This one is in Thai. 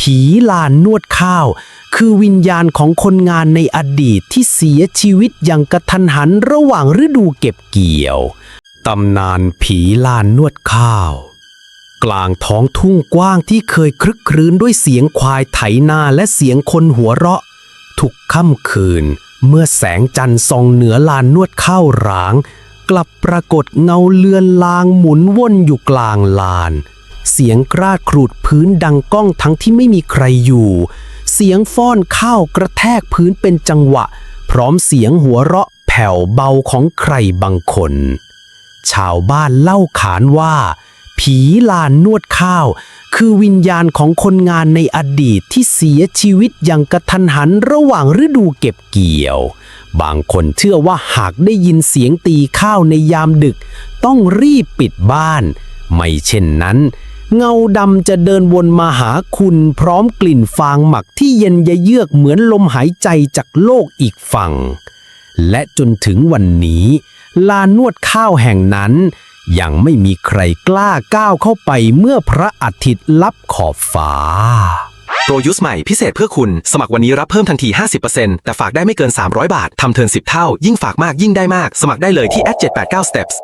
ผีลานนวดข้าว คือวิญญาณของคนงานในอดีตที่เสียชีวิตอย่างกระทันหันระหว่างฤดูเก็บเกี่ยว ตำนานผีลานนวดข้าว กลางท้องทุ่งกว้างที่เคยครึกครื้นด้วยเสียงควายไถนาและเสียงคนหัวเราะ ทุกค่ำคืน เมื่อแสงจันทร์ส่องเหนือลานนวดข้าวร้าง กลับปรากฏเงาเลือนลางหมุนว่นอยู่กลางลาน เสียงกราดครูดพื้นดังก้องทั้งที่ไม่มีใครอยู่ เสียงฟ้อนข้าวกระแทกพื้นเป็นจังหวะ พร้อมเสียงหัวเราะแผ่วเบาของใครบางคน ชาวบ้านเล่าขานว่า ผีลานนวดข้าว คือวิญญาณของคนงานในอดีตที่เสียชีวิตอย่างกระทันหันระหว่างฤดูเก็บเกี่ยว บางคนเชื่อว่าหากได้ยินเสียงตีข้าวในยามดึก ต้องรีบปิดบ้าน ไม่เช่นนั้น เงาดำจะเดินวนมาหาคุณพร้อมกลิ่นฟางหมักที่เย็นยะเยือกเหมือนลมหายใจจากโลกอีกฝั่ง และจนถึงวันนี้ ลานนวดข้าวแห่งนั้น ยังไม่มีใครกล้าก้าวเข้าไปเมื่อพระอาทิตย์ลับขอบฟ้า โปรยุสใหม่พิเศษเพื่อคุณ สมัครวันนี้รับเพิ่มทันที 50%แต่ฝากได้ไม่เกิน 300 บาท ทำเทิร์น10 เท่า ยิ่งฝากมากยิ่งได้มาก สมัครได้เลยที่ @789steps